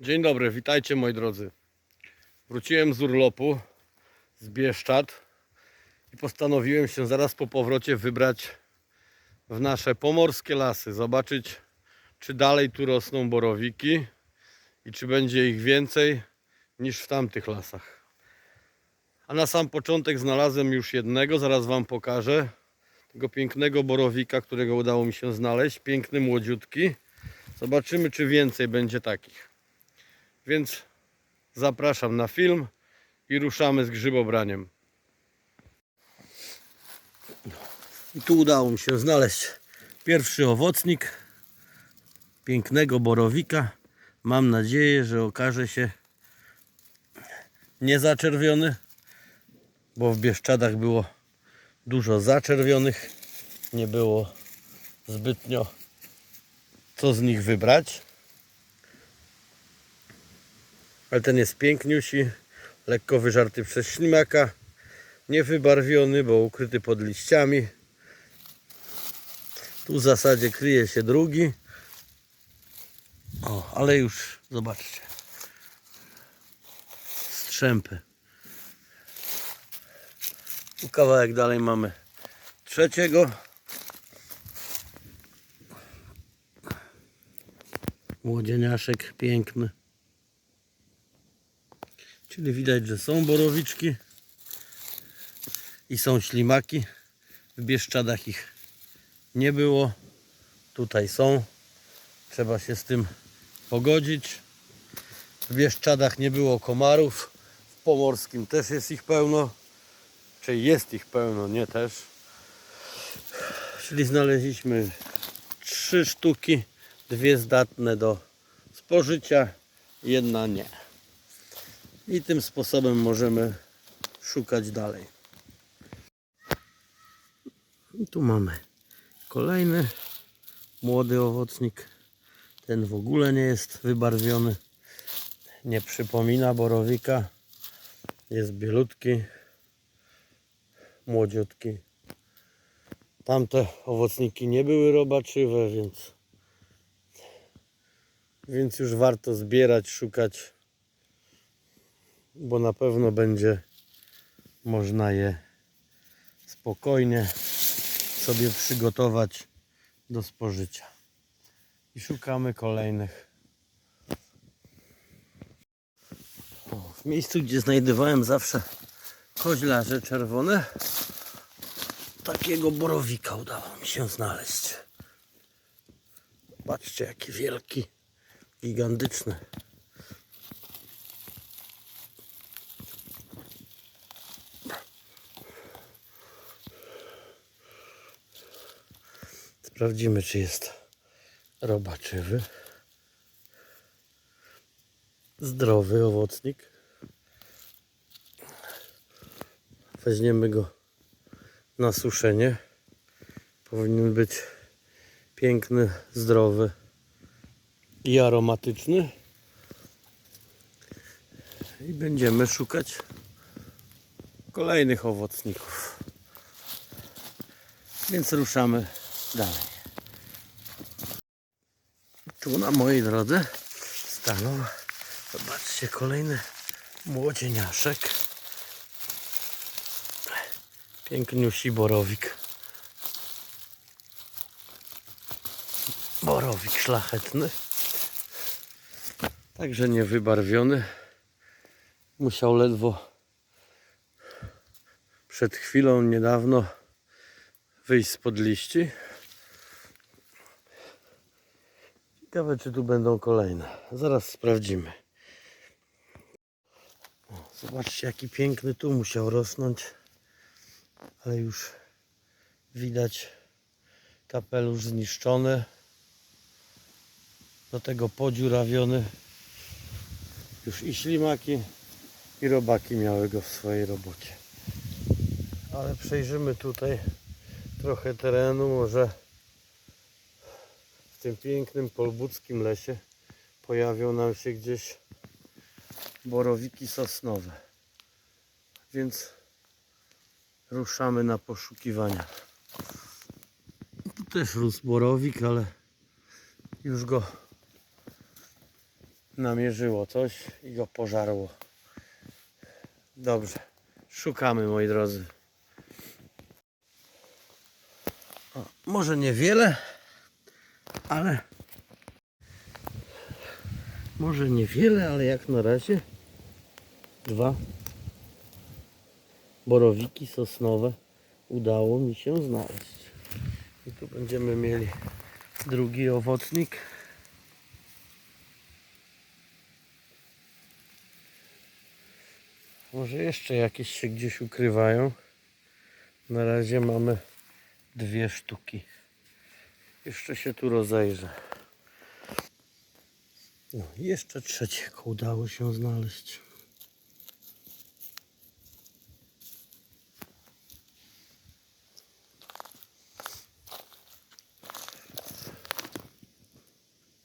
Dzień dobry, witajcie moi drodzy. Wróciłem z urlopu z Bieszczad i postanowiłem się zaraz po powrocie wybrać w nasze pomorskie lasy, zobaczyć czy dalej tu rosną borowiki i czy będzie ich więcej niż w tamtych lasach. A na sam początek znalazłem już jednego, zaraz wam pokażę. Tego pięknego borowika, którego udało mi się znaleźć, piękny młodziutki. Zobaczymy czy więcej będzie takich. Więc zapraszam na film i ruszamy z grzybobraniem. I tu udało mi się znaleźć pierwszy owocnik pięknego borowika. Mam nadzieję, że okaże się niezaczerwiony, bo w Bieszczadach było dużo zaczerwionych. Nie było zbytnio co z nich wybrać. Ale ten jest piękniusi, lekko wyżarty przez ślimaka, niewybarwiony, bo ukryty pod liściami. Tu w zasadzie kryje się drugi. O, ale już zobaczcie. Strzępy. Tu kawałek dalej mamy trzeciego. Młodzieniaszek piękny. Czyli widać, że są borowiczki i są ślimaki. W Bieszczadach ich nie było. Tutaj są. Trzeba się z tym pogodzić. W Bieszczadach nie było komarów. W Pomorskim też jest ich pełno. Czy jest ich pełno, nie też. Czyli znaleźliśmy trzy sztuki. Dwie zdatne do spożycia, jedna nie. I tym sposobem możemy szukać dalej. I tu mamy kolejny młody owocnik. Ten w ogóle nie jest wybarwiony. Nie przypomina borowika. Jest bielutki, młodziutki. Tamte owocniki nie były robaczywe, więc więc już warto zbierać, szukać bo na pewno będzie można je spokojnie sobie przygotować do spożycia. I szukamy kolejnych. O, w miejscu, gdzie znajdowałem zawsze koźlarze czerwone, takiego borowika udało mi się znaleźć. Patrzcie, jaki wielki, gigantyczny. Sprawdzimy, czy jest robaczywy. Zdrowy owocnik. Weźmiemy go na suszenie. Powinien być piękny, zdrowy i aromatyczny. I będziemy szukać kolejnych owocników. Więc ruszamy dalej. Tu na mojej drodze stanął, zobaczcie, kolejny młodzieniaszek. Piękniusi borowik. Borowik szlachetny. Także niewybarwiony. Musiał ledwo przed chwilą, niedawno wyjść spod liści. Ciekawe, czy tu będą kolejne. Zaraz sprawdzimy. Zobaczcie, jaki piękny tu musiał rosnąć. Ale już widać kapelusz zniszczony. Do tego podziurawiony. Już i ślimaki, i robaki miały go w swojej robocie. Ale przejrzymy tutaj trochę terenu, może tym pięknym polbuckim lesie pojawią nam się gdzieś borowiki sosnowe. Więc ruszamy na poszukiwania. Tu też rósł borowik, ale już go namierzyło coś i go pożarło. Dobrze, szukamy moi drodzy. O, może niewiele, ale może niewiele, ale jak na razie dwa borowiki sosnowe udało mi się znaleźć. I tu będziemy mieli drugi owocnik. Może jeszcze jakieś się gdzieś ukrywają. Na razie mamy dwie sztuki. Jeszcze się tu rozejrzę. No, jeszcze trzeciego udało się znaleźć.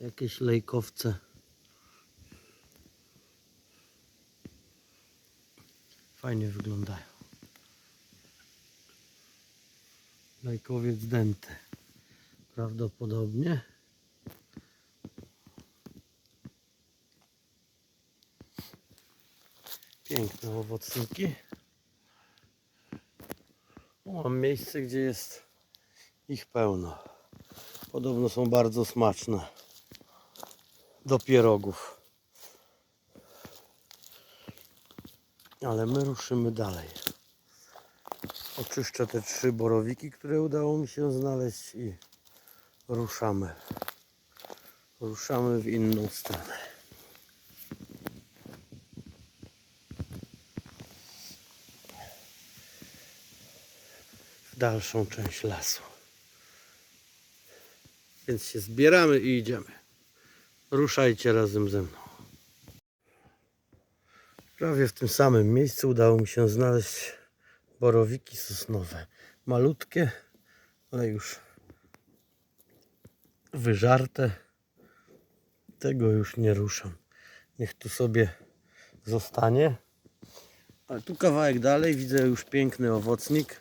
Jakieś lejkowce. Fajnie wyglądają. Lejkowiec denty. Prawdopodobnie. Piękne owocniki. Mam miejsce, gdzie jest ich pełno. Podobno są bardzo smaczne. Do pierogów. Ale my ruszymy dalej. Oczyszczę te trzy borowiki, które udało mi się znaleźć i ruszamy. Ruszamy w inną stronę. W dalszą część lasu. Więc się zbieramy i idziemy. Ruszajcie razem ze mną. Prawie w tym samym miejscu udało mi się znaleźć borowiki sosnowe. Malutkie, ale już wyżarte. Tego już nie ruszam. Niech tu sobie zostanie. Ale tu kawałek dalej widzę już piękny owocnik.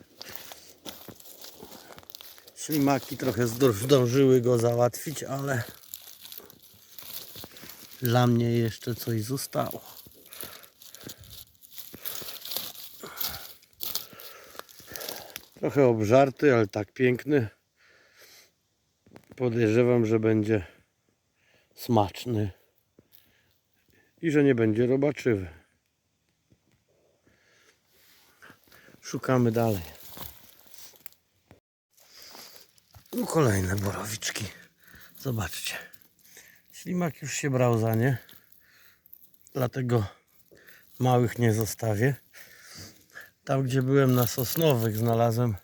Ślimaki trochę zdąż- zdążyły go załatwić, ale dla mnie jeszcze coś zostało. Trochę obżarty, ale tak piękny. Podejrzewam, że będzie smaczny i że nie będzie robaczywy. Szukamy dalej. No kolejne borowiczki. Zobaczcie. Ślimak już się brał za nie. Dlatego małych nie zostawię. Tam gdzie byłem na sosnowych znalazłem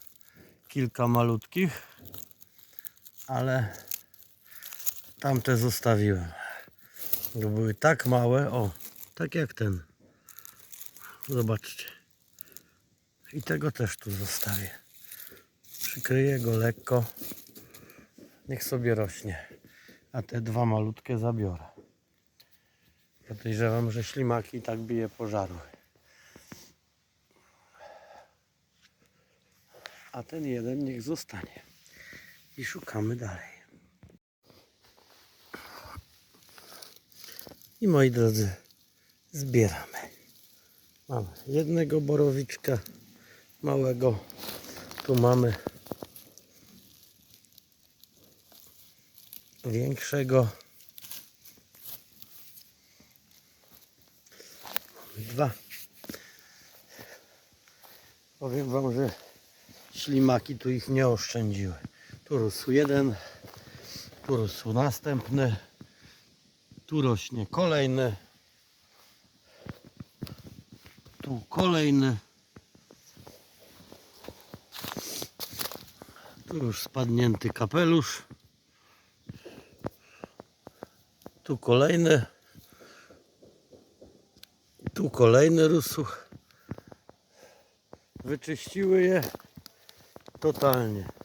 kilka malutkich. Ale tamte zostawiłem. Bo były tak małe. O, tak jak ten. Zobaczcie. I tego też tu zostawię. Przykryję go lekko. Niech sobie rośnie. A te dwa malutkie zabiorę. Podejrzewam, że ślimaki tak by je pożarły. A ten jeden niech zostanie. I szukamy dalej. I moi drodzy, zbieramy. Mamy jednego borowiczka małego. Tu mamy większego. Dwa. Powiem wam, że ślimaki tu ich nie oszczędziły. Tu rósł jeden, tu rósł następny, tu rośnie kolejny, tu kolejny. Tu już spadnięty kapelusz. Tu kolejny. Tu kolejny rósł. Wyczyściły je totalnie.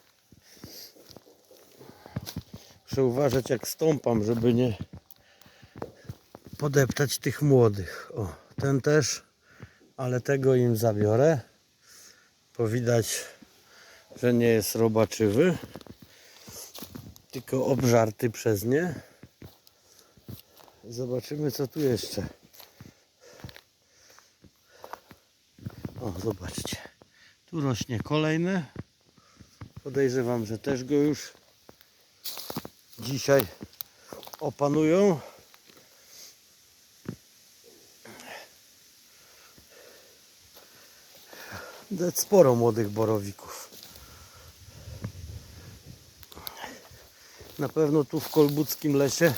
Muszę uważać jak stąpam, żeby nie podeptać tych młodych. O, ten też, ale tego im zabiorę. Bo widać, że nie jest robaczywy, tylko obżarty przez nie. Zobaczymy co tu jeszcze. O, zobaczcie. Tu rośnie kolejne. Podejrzewam, że też go już dzisiaj opanują. Widać sporo młodych borowików. Na pewno tu w kolbuckim lesie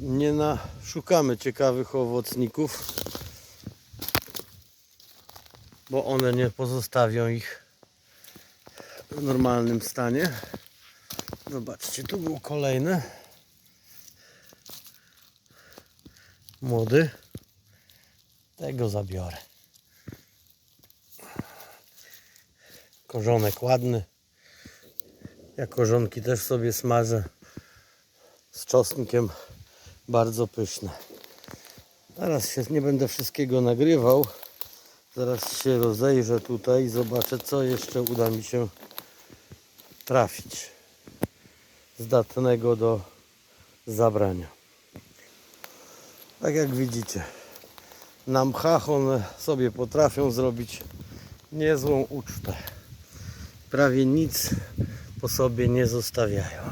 nie naszukamy ciekawych owocników, bo one nie pozostawią ich w normalnym stanie. Zobaczcie, tu był kolejny młody. Tego zabiorę. Korzonek ładny. Ja korzonki też sobie smażę z czosnkiem. Bardzo pyszne. Teraz się nie będę wszystkiego nagrywał. Zaraz się rozejrzę tutaj i zobaczę co jeszcze uda mi się trafić. Zdatnego do zabrania. Tak jak widzicie, na mchach one sobie potrafią zrobić niezłą ucztę. Prawie nic po sobie nie zostawiają.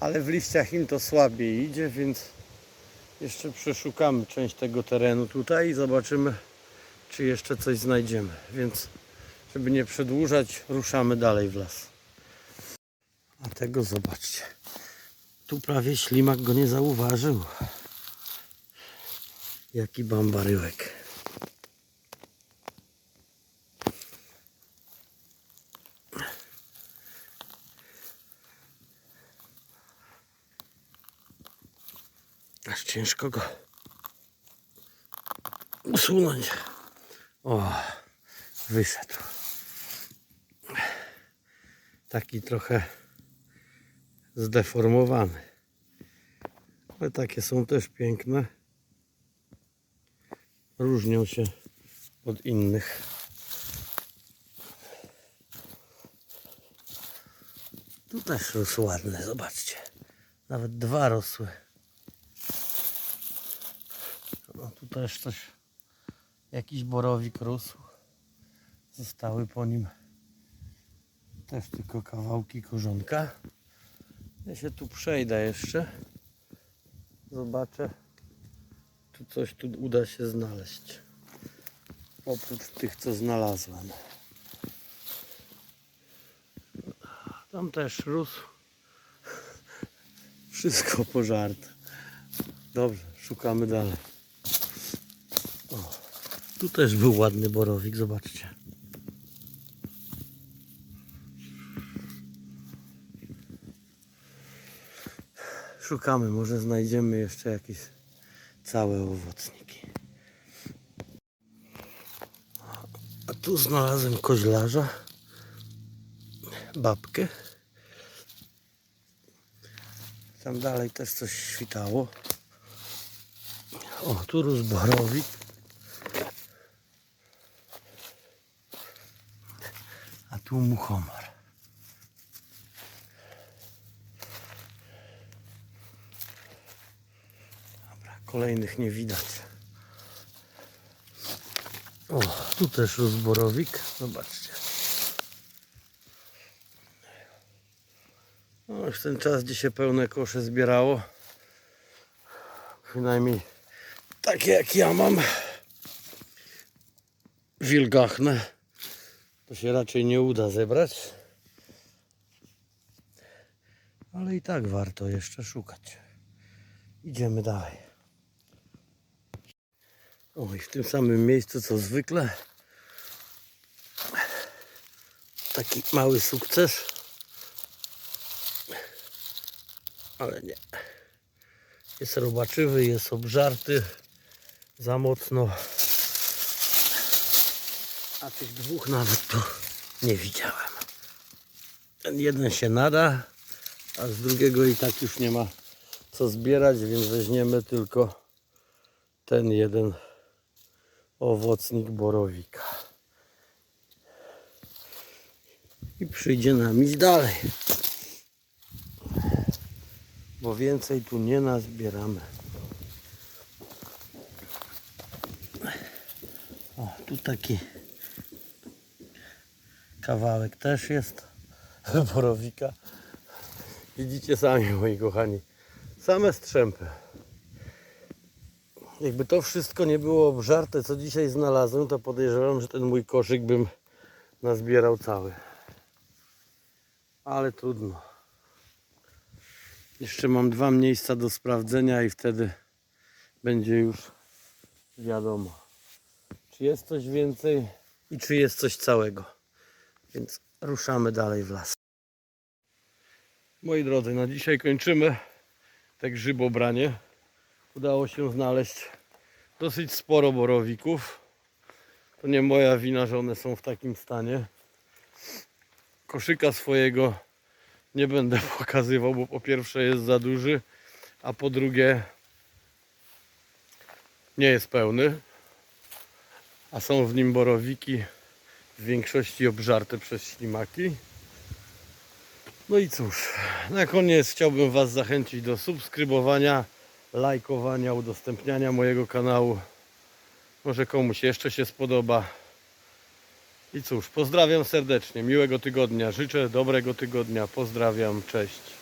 Ale w liściach im to słabiej idzie, więc jeszcze przeszukamy część tego terenu tutaj i zobaczymy, czy jeszcze coś znajdziemy. Więc, żeby nie przedłużać, ruszamy dalej w las. A tego zobaczcie. Tu prawie ślimak go nie zauważył. Jaki bambaryłek. Aż ciężko go usunąć. O, wyszedł. Taki trochę zdeformowany. Ale takie są też piękne. Różnią się od innych. Tu też rósł ładne, zobaczcie. Nawet dwa rosły. No tu też coś, jakiś borowik rósł. Zostały po nim też tylko kawałki korzonka. Ja się tu przejdę jeszcze. Zobaczę, czy coś tu uda się znaleźć. Oprócz tych, co znalazłem. Tam też rósł. Wszystko pożarte. Dobrze, szukamy dalej. O, tu też był ładny borowik, zobaczcie. Szukamy, może znajdziemy jeszcze jakieś całe owocniki. A tu znalazłem koźlarza, babkę. Tam dalej też coś świtało. O, tu rósł borowik. A tu muchomor. Kolejnych nie widać. O, tu też rósł borowik. Zobaczcie. No, już ten czas, gdzie się pełne kosze zbierało. Przynajmniej takie jak ja mam. Wilgachne. To się raczej nie uda zebrać. Ale i tak warto jeszcze szukać. Idziemy dalej. O i w tym samym miejscu co zwykle. Taki mały sukces. Ale nie. Jest robaczywy, jest obżarty. Za mocno. A tych dwóch nawet to nie widziałem. Ten jeden się nada, a z drugiego i tak już nie ma co zbierać, więc weźmiemy tylko ten jeden owocnik borowika. I przyjdzie nam iść dalej. bo więcej tu nie nazbieramy. O, tu taki kawałek też jest borowika. Widzicie sami, moi kochani, same strzępy. Jakby to wszystko nie było obżarte, co dzisiaj znalazłem, to podejrzewam, że ten mój koszyk bym nazbierał cały. Ale trudno. Jeszcze mam dwa miejsca do sprawdzenia i wtedy będzie już wiadomo, czy jest coś więcej i czy jest coś całego. Więc ruszamy dalej w las. Moi drodzy, na dzisiaj kończymy te grzybobranie. Udało się znaleźć dosyć sporo borowików. To nie moja wina, że one są w takim stanie. Koszyka swojego nie będę pokazywał, bo po pierwsze jest za duży, a po drugie nie jest pełny. A są w nim borowiki w większości obżarte przez ślimaki. No i cóż, na koniec chciałbym Was zachęcić do subskrybowania, lajkowania, udostępniania mojego kanału. Może komuś jeszcze się spodoba. I cóż, pozdrawiam serdecznie, miłego tygodnia, życzę dobrego tygodnia, pozdrawiam, cześć.